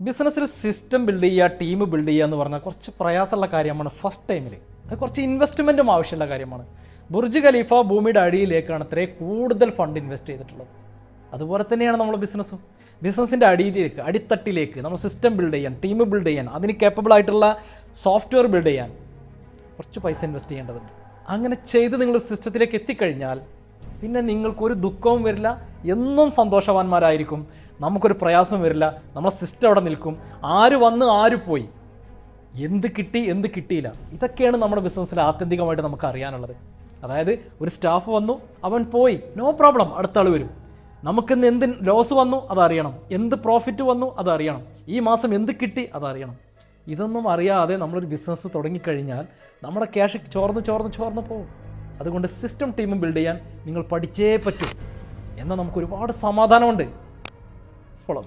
ബിസിനസ്സിൽ system build ചെയ്യുക team build ചെയ്യുക എന്ന് പറഞ്ഞാൽ കുറച്ച് പ്രയാസമുള്ള കാര്യമാണ് ഫസ്റ്റ് ടൈമിൽ അത് കുറച്ച് ഇൻവെസ്റ്റ്മെന്റും ആവശ്യമുള്ള കാര്യമാണ്. ബുർജ് ഖലീഫ ഭൂമിയുടെ അടിയിലേക്കാണ് അത്രയും കൂടുതൽ ഫണ്ട് ഇൻവെസ്റ്റ് ചെയ്തിട്ടുള്ളത്. അതുപോലെ തന്നെയാണ് നമ്മൾ ബിസിനസ്സും ബിസിനസ്സിന്റെ അടിയിലേക്ക് അടിത്തട്ടിലേക്ക് നമ്മൾ സിസ്റ്റം ബിൽഡ് ചെയ്യാൻ ടീം ബിൽഡ് ചെയ്യാൻ അതിന് കേപ്പബിൾ ആയിട്ടുള്ള സോഫ്റ്റ്വെയർ ബിൽഡ് ചെയ്യാൻ കുറച്ച് പൈസ ഇൻവെസ്റ്റ് ചെയ്യേണ്ടതുണ്ട്. അങ്ങനെ ചെയ്ത് നിങ്ങൾ സിസ്റ്റത്തിലേക്ക് എത്തിക്കഴിഞ്ഞാൽ പിന്നെ നിങ്ങൾക്കൊരു ദുഃഖവും വരില്ല എന്നും സന്തോഷവാന്മാരായിരിക്കും. നമുക്കൊരു പ്രയാസം വരില്ല നമ്മളെ സിസ്റ്റം അവിടെ നിൽക്കും. ആര് വന്ന് ആര് പോയി? എന്ത് കിട്ടി എന്ത് കിട്ടിയില്ല? ഇതൊക്കെയാണ് നമ്മുടെ ബിസിനസ്സിൽ ആത്യന്തികമായിട്ട് നമുക്ക് അറിയാനുള്ളത്. അതായത് ഒരു സ്റ്റാഫ് വന്നു അവൻ പോയി. നോ പ്രോബ്ലം അടുത്ത ആൾ വരും. നമുക്കിന്ന് എന്ത് ലോസ് വന്നു അതറിയണം. എന്ത് പ്രോഫിറ്റ് വന്നു അതറിയണം. ഈ മാസം എന്ത് കിട്ടി അതറിയണം. ഇതൊന്നും അറിയാതെ നമ്മളൊരു ബിസിനസ് തുടങ്ങിക്കഴിഞ്ഞാൽ നമ്മുടെ ക്യാഷ് ചോർന്ന് ചോർന്ന് ചോർന്ന് പോകും. അതുകൊണ്ട് സിസ്റ്റം ടീമും ബിൽഡ് ചെയ്യാൻ നിങ്ങൾ പഠിച്ചേ പറ്റൂ. എന്നാൽ നമുക്ക് ഒരുപാട് സമാധാനമുണ്ട്. ഫോളോ